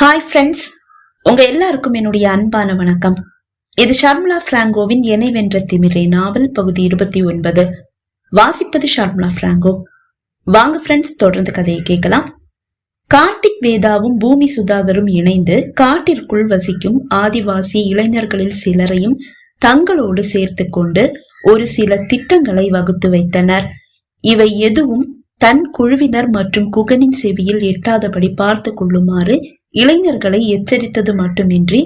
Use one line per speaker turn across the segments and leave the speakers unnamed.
Hi friends உங்க எல்லாருக்கும் என்னுடைய அன்பான வணக்கம். இது ஷர்மிளா பிராங்கோவின் என்னை வென்ற திமிரே நாவல் பகுதி இருபத்தி ஒன்பது. வாசிப்பது ஷர்மிளா பிராங்கோ. வாங்க ஃப்ரெண்ட்ஸ் தொடர்ந்து கதையை கேட்கலாம். கார்த்திக் வேதாவும் பூமி சுதாகரும் இணைந்து காட்டிற்குள் வசிக்கும் ஆதிவாசி இளைஞர்களில் சிலரையும் தங்களோடு சேர்த்து கொண்டு ஒரு சில திட்டங்களை வகுத்து வைத்தனர். இவை எதுவும் தன் குழுவினர் மற்றும் குகனின் செவியில் எட்டாதபடி பார்த்து கொள்ளுமாறு இளைஞர்களை எச்சரித்தது மட்டுமின்றி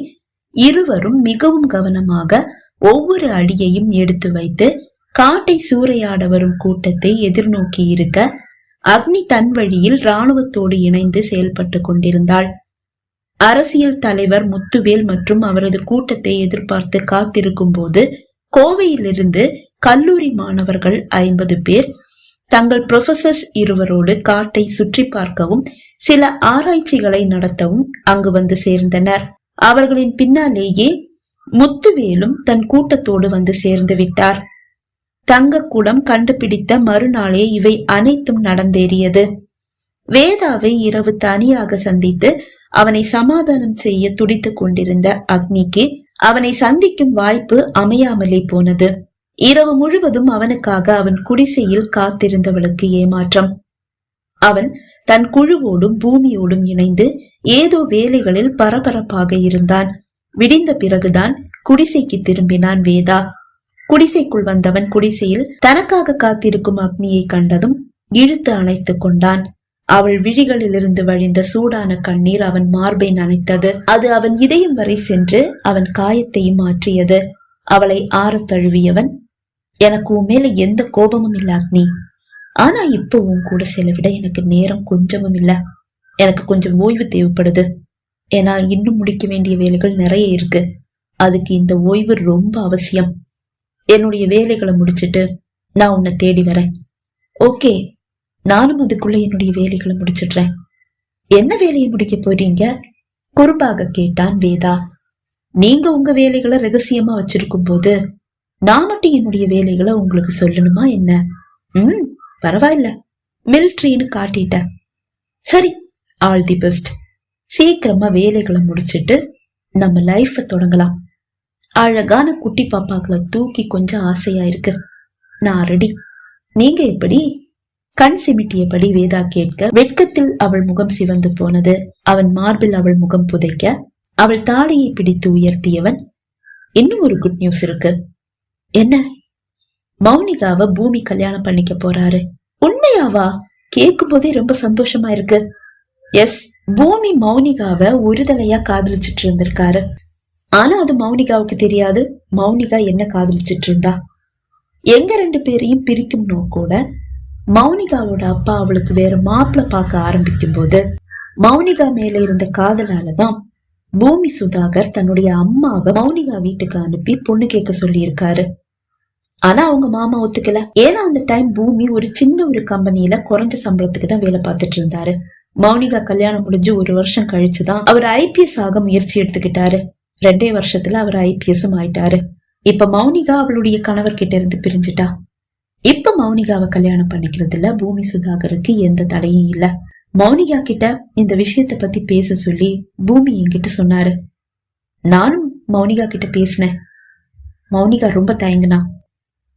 இருவரும் மிகவும் கவனமாக ஒவ்வொரு அடியையும் எடுத்து வைத்து காட்டை சூறையாட வரும் கூட்டத்தை எதிர்நோக்கி இருக்க அக்னி தன் வழியில் ராணுவத்தோடு இணைந்து செயல்பட்டு கொண்டிருந்தாள். அரசியல் தலைவர் முத்துவேல் மற்றும் அவரது கூட்டத்தை எதிர்பார்த்து காத்திருக்கும் போது கோவையிலிருந்து கல்லூரி மாணவர்கள் ஐம்பது பேர் தங்கள் ப்ரொஃபசர்ஸ் இருவரோடு காட்டை சுற்றி பார்க்கவும் சில ஆராய்ச்சிகளை நடத்தவும் அங்கு வந்து சேர்ந்தனர். அவர்களின் பின்னாலேயே முத்துவேலும் தன் கூட்டத்தோடு வந்து சேர்ந்து விட்டார். தங்கக்குடம் கண்டுபிடித்த மறுநாளே இவை அனைத்தும் நடந்தேறியது. வேதாவை இரவு தனியாக சந்தித்து அவனை சமாதானம் செய்ய துடித்துக் கொண்டிருந்த அக்னிக்கு அவனை சந்திக்கும் வாய்ப்பு அமையாமலே போனது. இரவு முழுவதும் அவனுக்காக அவன் குடிசையில் காத்திருந்தவளுக்கு ஏமாற்றம். அவன் தன் குழுவோடும் பூமியோடும் இணைந்து ஏதோ வேலைகளில் பரபரப்பாக இருந்தான். விடிந்த பிறகுதான் குடிசைக்கு திரும்பினான் வேதா. குடிசைக்குள் வந்தவன் குடிசையில் தனக்காக காத்திருக்கும் அக்னியை கண்டதும் இழுத்து அணைத்துக் கொண்டான். அவள் விழிகளிலிருந்து வழிந்த சூடான கண்ணீர் அவன் மார்பை நனைத்தது. அது அவன் இதயம் வரை சென்று அவன் காயத்தையும் மாற்றியது. அவளை ஆற தழுவியவன் எனக்கு உன் மேல எந்த கோபமும் இல்லை அக்னி. ஆனா இப்போ உன் கூட செலவிட எனக்கு நேரம் கொஞ்சமும் இல்ல. எனக்கு கொஞ்சம் ஓய்வு தேவைப்படுது. ஏன்னா இன்னும் முடிக்க வேண்டிய வேலைகள் நிறைய இருக்கு. அதுக்கு இந்த ஓய்வு ரொம்ப அவசியம். என்னுடைய வேலைகளை முடிச்சிட்டு நான் உன்னை தேடி வரேன். ஓகே நானும் அதுக்குள்ள என்னுடைய வேலைகளை முடிச்சிடுறேன். என்ன வேலையை முடிக்க போறீங்க? குறும்பாக கேட்டான் வேதா. நீங்க உங்க வேலைகளை ரகசியமா வச்சிருக்கும் போது நான் மட்டும் என்னுடைய வேலைகளை உங்களுக்கு சொல்லணுமா என்ன? ம் பரவாயில்ல. மிலிட்ரின்னு காட்டிட்ட. சரி ஆல் தி பெஸ்ட். சீக்கிரமா வேலைகளை முடிச்சிட்டு நம்ம லைஃப தொடங்கலாம். அழகான குட்டி பாப்பாக்களை தூக்கி கொஞ்சம் ஆசையா இருக்கு. நான் ரெடி நீங்க எப்படி? கண் சிமிட்டியபடி வேதா கேட்க வெட்கத்தில் அவள் முகம் சிவந்து போனது. அவன் மார்பில் அவள் முகம் புதைக்க அவள் தாடியை பிடித்து உயர்த்தியவன். இன்னும் ஒரு குட் நியூஸ் இருக்கு. என்ன? மௌனிகாவை பூமி கல்யாணம் பண்ணிக்க போறாரு. உண்மையாவா? கேட்கும் போதே ரொம்ப சந்தோஷமா இருக்கு. எஸ் பூமி மௌனிகாவை ஒருதலையா காதலிச்சிட்டு இருந்திருக்காரு. ஆனா அது மௌனிகாவுக்கு தெரியாது. மௌனிகா என்ன காதலிச்சிட்டு இருந்தா? எங்க ரெண்டு பேரையும் பிரிக்கும்னோ கூட மௌனிகாவோட அப்பா அவளுக்கு வேற மாப்பிள்ள பார்க்க ஆரம்பிக்கும் போது மௌனிகா மேல இருந்த காதலாலதான் பூமி சுதாகர் தன்னுடைய அம்மாவை மௌனிகா வீட்டுக்கு அனுப்பி பொண்ணு கேட்க சொல்லி இருக்காரு ஆனா அவங்க மாமா ஒத்துக்கல. ஏன்னா அந்த டைம் பூமி ஒரு சின்ன ஒரு கம்பெனில குறைஞ்ச சம்பளத்துக்கு தான் வேலை பார்த்துட்டு இருந்தாரு. மௌனிகா கல்யாணம் முடிஞ்சு ஒரு வருஷம் கழிச்சுதான் அவர் ஐபிஎஸ் ஆக முயற்சி எடுத்துக்கிட்டாரு. ரெண்டே வருஷத்துல அவர் ஐபிஎஸும் ஆயிட்டாரு. இப்ப மௌனிகா அவளுடைய கணவர்கிட்ட இருந்து பிரிஞ்சுட்டா. இப்ப மௌனிகாவை கல்யாணம் பண்ணிக்கிறதுல பூமி சுதாகருக்கு எந்த தடையும் இல்ல. மௌனிகா கிட்ட இந்த விஷயத்த பத்தி பேச சொல்லி பூமி என்கிட்ட சொன்னாரு. நானும் மௌனிகா கிட்ட பேசினேன். மௌனிகா ரொம்ப தயங்குனா.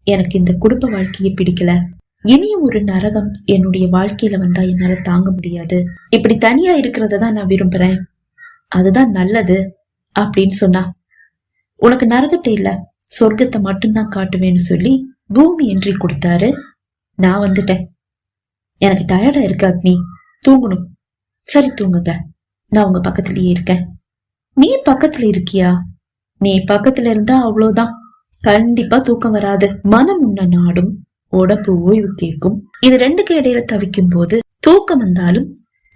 எனக்கு இந்த குடும்ப வாழ்க்கையை பிடிக்கல. இனியும் ஒரு நரகம் என்னுடைய வாழ்க்கையில வந்தா என்னால தாங்க முடியாது. இப்படி தனியா இருக்கிறத தான் நான் விரும்புறேன். அதுதான் நல்லது அப்படின்னு சொன்னா உனக்கு நரகத்தை இல்ல சொர்க்கத்தை மட்டும்தான் காட்டுவேன்னு சொல்லி பூமி என்றி கொடுத்தாரு. நான் வந்துட்டேன். எனக்கு டயர்டா இருக்கு அக்னி. தூங்கணும். சரி தூங்குங்க. நான் உங்க பக்கத்துலயே இருக்கேன். நீ பக்கத்துல இருக்கியா? நீ பக்கத்துல இருந்தா அவ்வளோதான் கண்டிப்பா தூக்கம் வராது. மனம் உன்ன நாடும். உடம்பு ஓய்வு கேட்கும். இது ரெண்டுக்கு இடையில தவிக்கும் போது தூக்கம் வந்தாலும்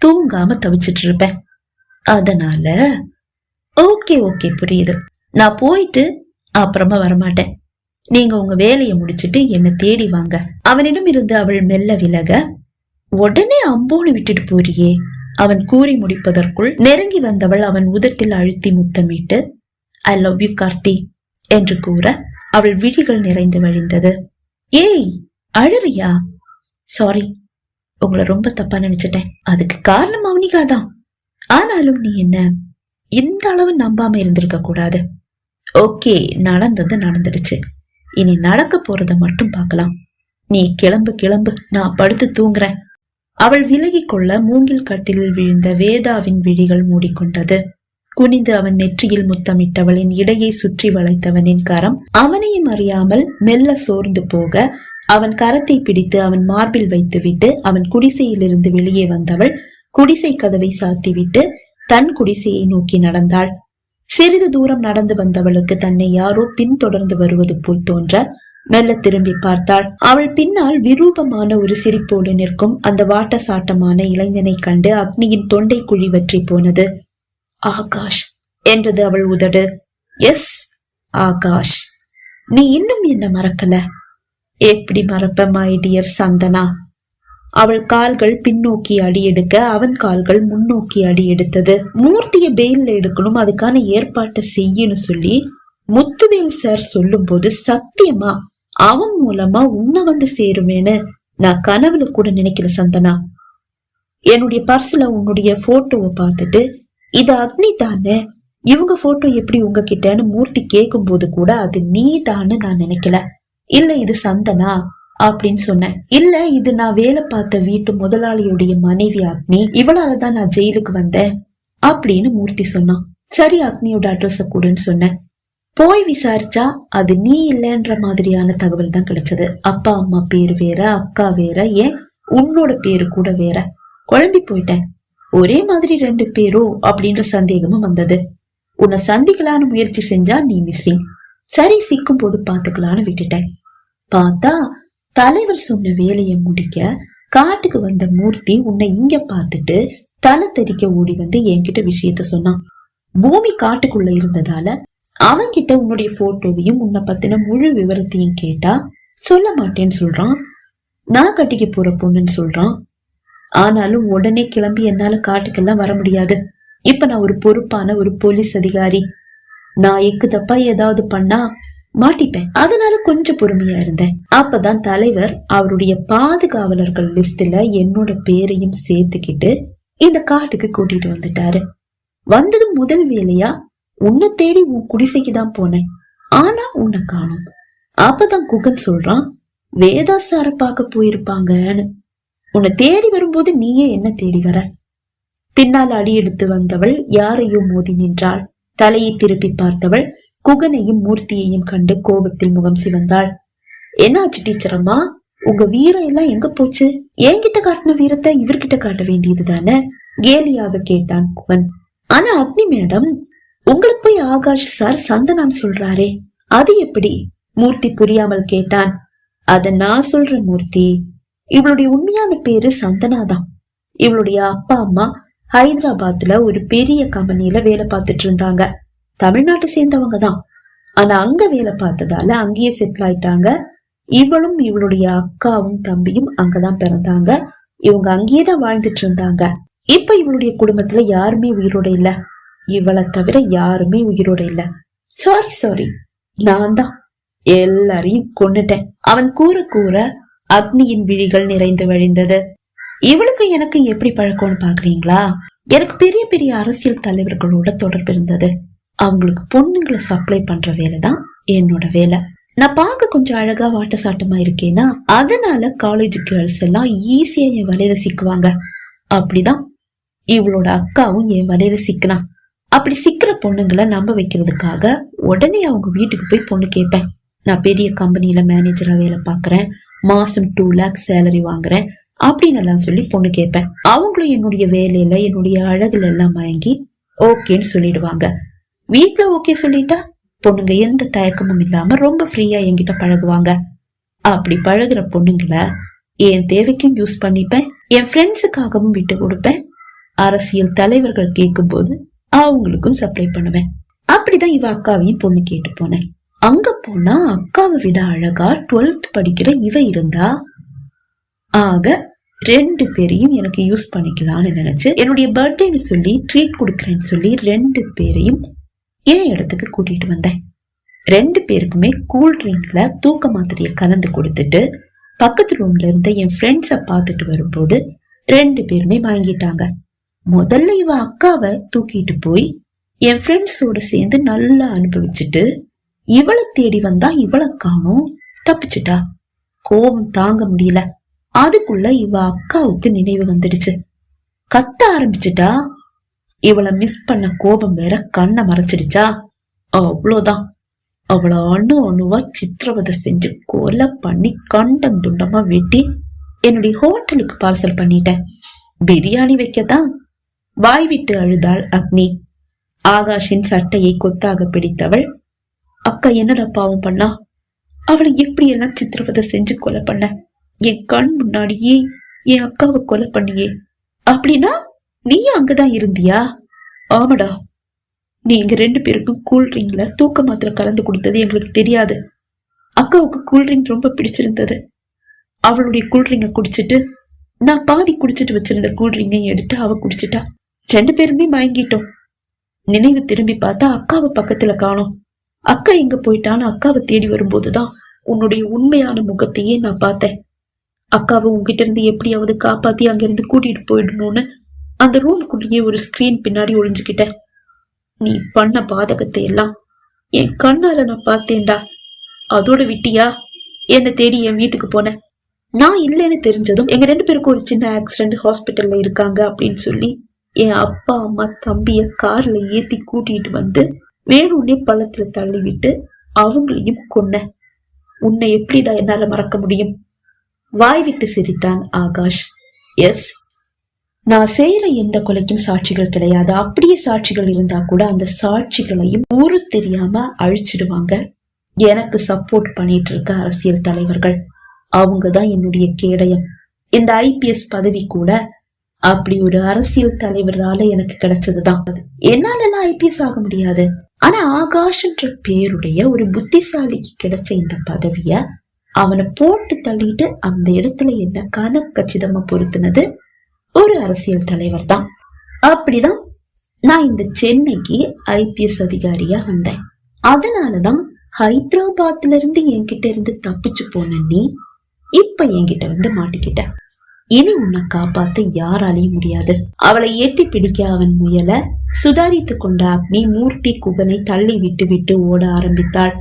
தூங்காம தவிச்சிட்டு இருப்பேன். அதனால ஓகே ஓகே புரியுது. நான் போயிட்டு அப்புறமா வரமாட்டேன். நீங்க உங்க வேலையை முடிச்சிட்டு என்னை தேடி வாங்க. அவனிடம் இருந்து அவள் மெல்ல விலக உடனே அம்போன்னு விட்டுட்டு போறியே. அவன் கூறி முடிப்பதற்குள் நெருங்கி வந்தவள் அவன் உதட்டில் அழுத்தி முத்தமிட்டு ஐ லவ் யூ கார்த்தி என்று கூற அவள் விழிகள் நிறைந்து வழிந்தது ஏய் அழுவியா? சாரி உங்களை ரொம்ப தப்பா நினைச்சிட்டேன். அதுக்கு காரணம் மௌனிகா தான். ஆனாலும் நீ என்ன இந்த அளவு நம்பாம இருந்திருக்க கூடாது. ஓகே நடந்தது நடந்துடுச்சு. இனி நடக்க போறத மட்டும் பார்க்கலாம். நீ கிளம்பு கிளம்பு. நான் படுத்து தூங்குறேன். அவள் விலகி கொள்ள மூங்கில் கட்டிலில் விழுந்த வேதாவின் விழிகள் மூடிக்கொண்டது. குனிந்து அவன் நெற்றியில் முத்தமிட்டவளின் இடையை சுற்றி வளைத்தவனின் கரம் அவனையும் அறியாமல் மெல்ல சோர்ந்து போக அவன் கரத்தை பிடித்து அவன் மார்பில் வைத்துவிட்டு அவன் குடிசையிலிருந்து வெளியே வந்தவள் குடிசை கதவை சாத்திவிட்டு தன் குடிசையை நோக்கி நடந்தாள். சிறிது தூரம் நடந்து வந்தவளுக்கு தன்னை யாரோ பின்தொடர்ந்து வருவது போல் தோன்ற மெல்ல திரும்பி பார்த்தாள். அவள் பின்னால் விரூபமான ஒரு சிரிப்போடு நிற்கும் அந்த வாட்ட சாட்டமான இளைஞனை கண்டு அக்னியின் தொண்டை குழி வற்றி போனது. ஆகாஷ் என்றது அவள் உதடு. எஸ் ஆகாஷ். நீ இன்னும் என்ன மறக்கல? எப்படி மறப்ப மை டியர் சந்தனா? அவள் கால்கள் பின்னோக்கி அடி எடுக்க அவன் கால்கள் முன்னோக்கி அடி எடுத்தது. மூர்த்திய பெயில்ல எடுக்கணும் அதுக்கான ஏற்பாட்டை செய்யணும் சொல்லி முத்துவேல் சார் சொல்லும்போது சத்தியமா அவன் மூலமா உன்னை வந்து சேருவேன்னு நான் கனவுல கூட நினைக்கல சந்தனா. என்னுடைய பர்ஸ்ல உன்னுடைய போட்டோவை பார்த்துட்டு இது அக்னி தானே? இவங்க போட்டோ எப்படி உங்ககிட்டன்னு மூர்த்தி கேட்கும் போது கூட அது நீ தான்னு நான் நினைக்கல. இல்ல இது சந்தனா? அப்படின்னு சொன்னேன். இல்ல இது நான் வேலை பார்த்த வீட்டு முதலாளியுடைய மனைவி அக்னி. இவளாலதான் நான் ஜெயிலுக்கு வந்தேன் அப்படின்னு மூர்த்தி சொன்னான். சரி அக்னியோட அட்ரஸ கூடன்னு சொன்னேன். போய் விசாரிச்சா அது நீ இல்லைன்ற மாதிரியான தகவல் தான் கிடைச்சது. அப்பா அம்மா பேர் வேற அக்கா வேற ஏன் உன்னோட பேரு கூட வேற. குழம்பி போயிட்டேன். ஒரே மாதிரி ரெண்டு பேரோ அப்படின்ற சந்தேகமும் வந்தது. உன்னை சந்திக்கலான்னு முயற்சி செஞ்சா நீ மிஸ்ஸிங் சரி சிக்கும் போது பாத்துக்கலான்னு விட்டுட்டேன். பார்த்தா தலைவர் சொன்ன வேலையை முடிக்க காட்டுக்கு வந்த மூர்த்தி உன்னை இங்க பார்த்துட்டு தலை தெறிக்க ஓடி வந்து என்கிட்ட விஷயத்த சொன்னான். பூமி காட்டுக்குள்ள இருந்ததால அவன்கிட்ட உன்னுடைய போட்டோவையும் உன்னை பத்தின முழு விவரத்தையும் கேட்டா சொல்ல மாட்டேன்னு சொல்றான். நான் கட்டிக்க போற பொண்ணுன்னு சொல்றான். ஆனாலும் உடனே கிளம்பி என்னால காட்டுக்கெல்லாம் வர முடியாது. இப்ப நான் ஒரு பொறுப்பான ஒரு போலீஸ் அதிகாரி. நான் எக்கு தப்பா ஏதாவது பண்ணா மாட்டிப்பேன். அதனால கொஞ்சம் பொறுமையா இருந்தேன். அப்பதான் தலைவர் அவருடைய பாதுகாவலர்கள் லிஸ்ட்ல என்னோட பேரையும் சேர்த்துக்கிட்டு இந்த காட்டுக்கு கூட்டிட்டு வந்துட்டாரு. வந்தது முதல் வேலையா உன்னை தேடி உன் குடிசைக்கு தான் போனேன். ஆனா உன்னை காணும். அப்பதான் குகன் சொல்றான் வேதா சார பார்க்க போயிருப்பாங்கன்னு. உன்னை தேடி வரும்போது நீயே என்ன தேடி வர? பின்னால் அடி எடுத்து வந்தவள் யாரையும் மோதி நின்றாள். தலையை திருப்பி பார்த்தவள் குகனையும் மூர்த்தியையும் கண்டு கோபத்தில் முகம் சிவந்தாள். என்னாச்சு டீச்சர் அம்மா? உங்க வீரம் எல்லாம் எங்க போச்சு? என்கிட்ட காட்டின வீரத்தை இவர்கிட்ட காட்ட வேண்டியது தானே? கேலியாக கேட்டான் குகன். ஆனா அக்னி மேடம் உங்களை போய் ஆகாஷ் சார் சந்தனான் சொல்றாரே. அது எப்படி? மூர்த்தி புரியாமல் கேட்டான். அத நான் சொல்ற மூர்த்தி. இவளுடைய உண்மையான பேரு சந்தனா தான் இவளுடைய அப்பா அம்மா ஹைதராபாத்ல ஒரு பெரிய கம்பெனில வேலை பார்த்துட்டு இருந்தாங்க. தமிழ்நாட்டை சேர்ந்தவங்க தான் ஆனா அங்க வேலை பார்த்ததால அங்கேயே செட்டில் ஆயிட்டாங்க. இவளும் இவளுடைய அக்காவும் தம்பியும் அங்கதான் பிறந்தாங்க. இவங்க அங்கேயே தான் வாழ்ந்துட்டு இருந்தாங்க. இப்ப இவளுடைய குடும்பத்துல யாருமே உயிரோட இல்ல. இவளை தவிர யாருமே உயிரோட இல்ல. சாரி சாரி நான் தான் எல்லாரையும் கொன்னுட்டேன். அவன் கூற கூற அக்னியின் விழிகள் நிறைந்து வழிந்தது. இவளுக்கு எனக்கு எப்படி பழக்கம்னு பாக்குறீங்களா எனக்கு பெரிய பெரிய அரசியல் தலைவர்களோட தொடர்பு இருந்தது. அவங்களுக்கு பொண்ணுங்களை சப்ளை பண்ற வேலை தான் என்னோட வேலை. நான் பார்க்க கொஞ்சம் அழகா வாட்ட சாட்டமா இருக்கேன்னா அதனால காலேஜ் கேர்ள்ஸ் எல்லாம் ஈஸியா என் வலையில சிக்குவாங்க. அப்படிதான் இவளோட அக்காவும் என் வலையில சிக்கினா. அப்படி சிக்கிற பொண்ணுங்களை நம்ப வைக்கிறதுக்காக உடனே அவங்க வீட்டுக்கு போய் பொண்ணு கேட்பேன். நான் பெரிய கம்பெனியில மேனேஜரா வேலை பார்க்கறேன். மாசம் டூ லேக்ஸ் சேலரி வாங்குறேன் அப்படின்னு எல்லாம் சொல்லி பொண்ணு கேட்பேன். அவங்களும் என்னுடைய வேலையில என்னுடைய அழகுல எல்லாம் மயங்கி ஓகேன்னு சொல்லிடுவாங்க. வீட்டுல ஓகே சொல்லிட்டா பொண்ணுங்க எந்த தயக்கமும் இல்லாம ரொம்ப ஃப்ரீயா என்கிட்ட பழகுவாங்க. அப்படி பழகுற பொண்ணுங்களை என் தேவைக்கும் யூஸ் பண்ணிப்பேன் என் ஃப்ரெண்ட்ஸுக்காகவும் விட்டு கொடுப்பேன். அரசியல் தலைவர்கள் கேட்கும் போது அவங்களுக்கும் சப்ளை பண்ணுவேன். அப்படிதான் இவ அக்காவையும் பொண்ணு கேட்டு போனேன். அங்க போனா அக்காவை விட அழகா டுவெல்த் படிக்கிற இவ இருந்தா? ஆக ரெண்டு பேரையும் எனக்கு யூஸ் பண்ணிக்கலாம்னு நினைச்சு என்னுடைய பர்த்டேன்னு சொல்லி ட்ரீட் கொடுக்குறேன்னு சொல்லி ரெண்டு பேரையும் என் இடத்துக்கு கூட்டிட்டு வந்தேன்? ரெண்டு பேருக்குமே கூல் ட்ரிங்க்ல தூக்க மாத்திரையை கலந்து கொடுத்துட்டு பக்கத்து ரூம்ல இருந்த என் ஃப்ரெண்ட்ஸை பார்த்துட்டு வரும்போது ரெண்டு பேருமே வாங்கிட்டாங்க முதல்ல இவ அக்காவை தூக்கிட்டு போய் என் ஃப்ரெண்ட்ஸோட சேர்ந்து நல்லா அனுபவிச்சுட்டு இவளை தேடி வந்தா இவளை காணும். தப்பிச்சிட்டா. கோபம் தாங்க முடியல. அதுக்குள்ள இவ அக்காவுக்கு நினைவு வந்துடுச்சு. கத்த ஆரம்பிச்சிட்டா. இவளை மிஸ் பண்ண கோபம் வேற கண்ணை மறைச்சிடுச்சா. அவ்வளோதான். அவளை அணு அணுவா சித்திரவதை செஞ்சு கொலை பண்ணி கண்டம் துண்டமா வெட்டி என்னுடைய ஹோட்டலுக்கு பார்சல் பண்ணிட்டேன். பிரியாணி வைக்கத்தான். வாய் விட்டு அழுதாள் அக்னி. ஆகாஷின் சட்டையை கொத்தாக பிடித்தவள் அக்கா என்னடா பாவம் பண்ணா? அவளை எப்படி எல்லாம் சித்திரவதை செஞ்சு கொலை பண்ண? என் கண் முன்னாடியே என் அக்காவை கொலை பண்ணியே. அப்படின்னா நீயும் அங்கதான் இருந்தியா? ஆமாடா. நீ எங்க ரெண்டு பேருக்கும் கூல்ட்ரிங்க்ல தூக்க மாத்திரை கலந்து கொடுத்தது எங்களுக்கு தெரியாது. அக்காவுக்கு கூல்ட்ரிங்க் ரொம்ப பிடிச்சிருந்தது. அவளுடைய கூல்ட்ரிங்க குடிச்சிட்டு நான் பாதி குடிச்சிட்டு வச்சிருந்த கூல்ட்ரிங்கையும் எடுத்து அவ குடிச்சிட்டா. ரெண்டு பேருமே மயங்கிட்டோம். நினைவு திரும்பி பார்த்தா அக்காவை பக்கத்துல காணோம். அக்கா எங்க போயிட்டான்னு அக்காவை தேடி வரும்போதுதான் உன்னுடைய உண்மையான முகத்தையே நான் பார்த்தேன். அக்காவை உங்ககிட்ட இருந்து எப்படியாவது காப்பாத்தி அங்கிருந்து கூட்டிட்டு போயிடணும்னு அந்த ரூமுக்குள்ளேயே ஒரு ஸ்கிரீன் பின்னாடி ஒளிஞ்சுக்கிட்டேன். நீ பண்ண பாதகத்தை எல்லாம் என் கண்ணால நான் பார்த்தேன்டா. அதோட விட்டியா? என்னை தேடி என் வீட்டுக்கு போனேன் நான் இல்லைன்னு தெரிஞ்சதும் எங்க ரெண்டு பேருக்கும் ஒரு சின்ன ஆக்சிடென்ட் ஹாஸ்பிட்டல்ல இருக்காங்க அப்படின்னு சொல்லி என் அப்பா அம்மா தம்பிய கார்ல ஏத்தி கூட்டிட்டு வந்து வேணும்னே பள்ளத்துல தள்ளிவிட்டு அவங்களையும் கொன்ன. உன்னை எப்படிடா என்னால மறக்க முடியும்? வாய் விட்டு சிரித்தான் ஆகாஷ். எஸ். நான் செய்யற எந்த கொலைக்கும் சாட்சிகள் கிடையாது. அப்படியே சாட்சிகள் இருந்தா கூட அந்த சாட்சிகளையும் ஊரு தெரியாம அழிச்சிடுவாங்க. எனக்கு சப்போர்ட் பண்ணிட்டு இருக்க அரசியல் தலைவர்கள். அவங்க தான் என்னுடைய கேடயம். இந்த ஐபிஎஸ் பதவி கூட அப்படி ஒரு அரசியல் தலைவரால எனக்கு கிடைச்சதுதான். என்னால எல்லாம் ஐபிஎஸ் ஆக முடியாது. ஆனா ஆகாஷ்ன்ற பேருடைய ஒரு புத்திசாலிக்கு கிடைச்ச இந்த பதவிய அவனை போட்டு தள்ளிட்டு அந்த இடத்துல என்ன கன கச்சிதமா பொருத்தினது? ஒரு அரசியல் தலைவர் தான். அப்படிதான் நான் இந்த சென்னைக்கு ஐபிஎஸ் அதிகாரியா வந்தேன். அதனாலதான் ஹைதராபாத்ல இருந்து என்கிட்ட இருந்து தப்பிச்சு போன நீ இப்ப என்கிட்ட வந்து மாட்டிக்கிட்ட. இனி உன்னை காப்பாத்த யாராலையும் முடியாது. அவளை எட்டி பிடிக்க அவன் முயல. சுதாரித்து கொண்ட அக்னி மூர்த்தி குகனை தள்ளி விட்டு விட்டு ஓட ஆரம்பித்தாள்.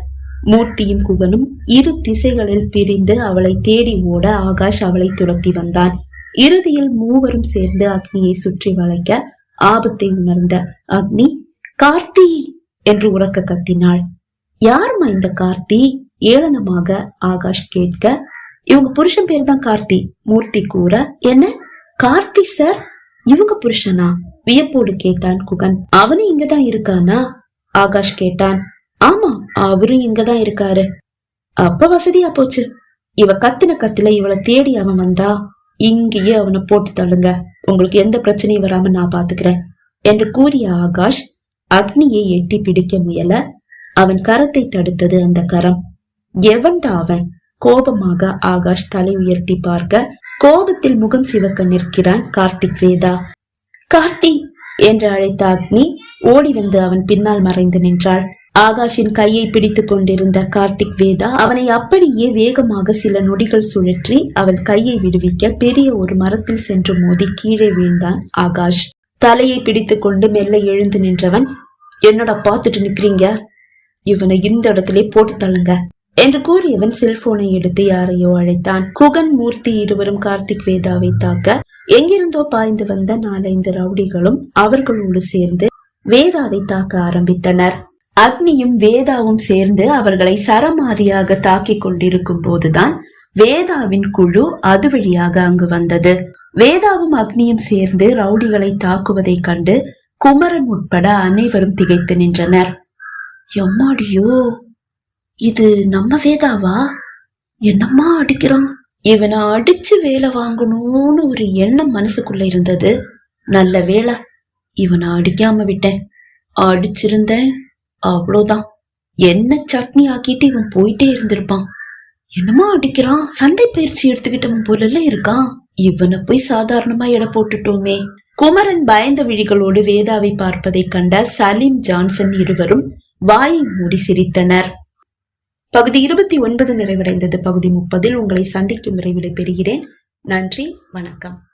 மூர்த்தியும் குகனும் இரு திசைகளில் பிரிந்து அவளை தேடி ஓட ஆகாஷ் அவளை துரத்தி வந்தான். இறுதியில் மூவரும் சேர்ந்து அக்னியை சுற்றி வளைக்க ஆபத்தை உணர்ந்த அக்னி கார்த்தி! என்று உறக்க கத்தினாள். யாருமா இந்த கார்த்தி? ஏளனமாக ஆகாஷ் கேட்க இவங்க புருஷன் பேர் தான் கார்த்தி. மூர்த்தி கூற என்ன? கார்த்தி சார்? இவங்க புருஷனா? வியப்போடு கேட்டான் குகன். அவனும் இங்கதான் இருக்கானா? ஆகாஷ் கேட்டான். ஆமா அவரும் இங்கதான் இருக்காரு. அப்ப வசதியா போச்சு. இவ கத்தின கத்துல இவளை தேடி அவன் வந்தா இங்கேயே அவனை போட்டு தள்ளுங்க. உங்களுக்கு எந்த பிரச்சனையும் வராம நான் பாத்துக்கிறேன் என்று கூறிய ஆகாஷ் அக்னியை எட்டி பிடிக்க முயல அவன் கரத்தை தடுத்தது அந்த கரம். எவன்டா அவன்? கோபமாக ஆகாஷ் தலை உயர்த்தி பார்க்க கோபத்தில் முகம் சிவக்க நிற்கிறான் கார்த்திக் வேதா. கார்த்தி என்று அழைத்த அக்னி ஓடி வந்து அவன் பின்னால் மறைந்து நின்றாள். ஆகாஷின் கையை பிடித்துக் கொண்டிருந்த கார்த்திக் வேதா அவனை அப்படியே வேகமாக சில நொடிகள் சுழற்றி அவள் கையை விடுவிக்க பெரிய ஒரு மரத்தில் சென்று மோதி கீழே வீழ்ந்தான் ஆகாஷ். தலையை பிடித்துக் கொண்டு மெல்ல எழுந்து நின்றவன் என்னடா பார்த்துட்டு நிக்கிறீங்க? இவனை இந்த இடத்திலே போட்டு தள்ளுங்க என்று கூறியவன் செல்போனை எடுத்து யாரையோ அழைத்தான். குகன் மூர்த்தி இருவரும் கார்த்திக் வேதாவை தாக்க எங்கிருந்தோ பாய்ந்து வந்த நாலைந்து ரவுடிகளும் அவர்களோடு சேர்ந்து வேதாவை தாக்க ஆரம்பித்தனர். அக்னியும் வேதாவும் சேர்ந்து அவர்களை சரமாரியாக தாக்கிக் கொண்டிருக்கும் போதுதான் வேதாவின் குழு அது வழியாக அங்கு வந்தது. வேதாவும் அக்னியும் சேர்ந்து ரவுடிகளை தாக்குவதைக் கண்டு குமரன் உட்பட அனைவரும் திகைத்து நின்றனர். எம்மாடியோ இது நம்ம வேதாவா? என்னம்மா அடிக்கிறான் இவனை அடிச்சு வேலை வாங்கணும்னு ஒரு எண்ணம் மனசுக்குள்ள இருந்தது. நல்ல வேலை இவனை அடிக்காம விட்டேன். அடிச்சிருந்தேன். அவ்வளோதான் என்ன சட்னி ஆக்கிட்டு இவன் போயிட்டே இருந்திருப்பான். என்னமா அடிக்கிறான்? சண்டை பயிற்சி எடுத்துக்கிட்டவன் போல இருக்கான். இவனை போய் சாதாரணமா எடை போட்டுட்டோமே. குமரன் பயந்த விழிகளோடு வேதாவை பார்ப்பதை கண்ட சலீம் ஜான்சன் இருவரும் வாயை மூடி சிரித்தனர். பகுதி இருபத்தி ஒன்பது நிறைவடைந்தது. பகுதி முப்பதில் உங்களை சந்திக்கும் விரைவில் பெறுகிறேன். நன்றி வணக்கம்.